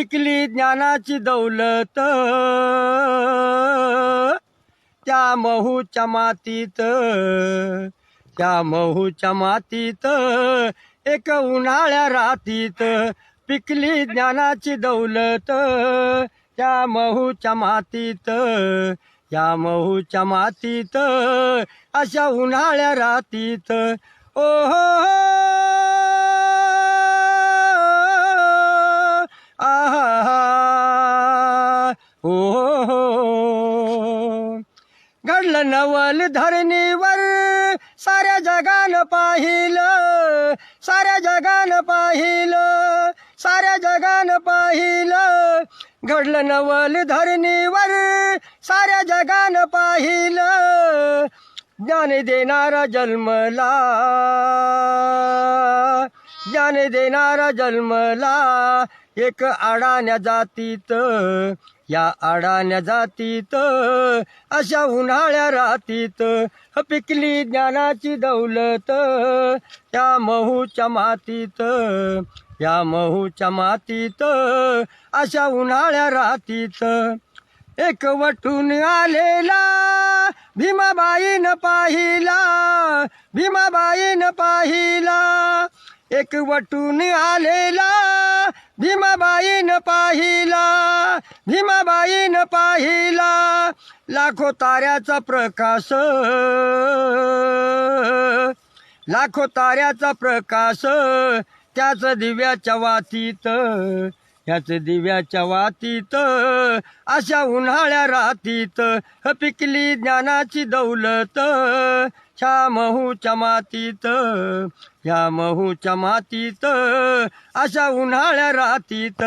पिकली ज्ञानाची दौलत. त्या महूच्या मातीत त्या महूच्या मातीत एक उन्हाळ्या रातीत पिकली ज्ञानाची दौलत. त्या महूच्या मातीत या महूच्या मातीत अशा उन्हाळ्या रातीत ओ हो घडलं नवल धरणीवर. साऱ्या जगानं पाहिलं. साऱ्या जगानं पाहिलं. साऱ्या जगानं पाहिलं. घडलं नवल धरणीवर. साऱ्या जगानं पाहिलं. ज्ञान देणारा जन्मला. ज्ञान देणारा जन्मला. एक अडाण्या जातीत या अडाण्या जातीत अशा उन्हाळ्या रातीत पिकली ज्ञानाची दौलत. त्या महूच्या मातीत या महूच्या मातीत अशा उन्हाळ्या रातीत एक वटून आलेला भीमाबाईन पाहिला भीमाबाईन पाहिला. एक वटून आलेला भीमाबाईन पाहिला भीमाबाईन पाहिला लाखो ताऱ्याचा प्रकाश. लाखो ताऱ्याचा प्रकाश त्याच दिव्याच्या वातीत ह्याच दिव्याच्या वातीत अशा उन्हाळ्या रातीत पिकली ज्ञानाची दौलत ह्या महूच्या मातीत ह्या महूच्या मातीत अशा उन्हाळ्या रातीत.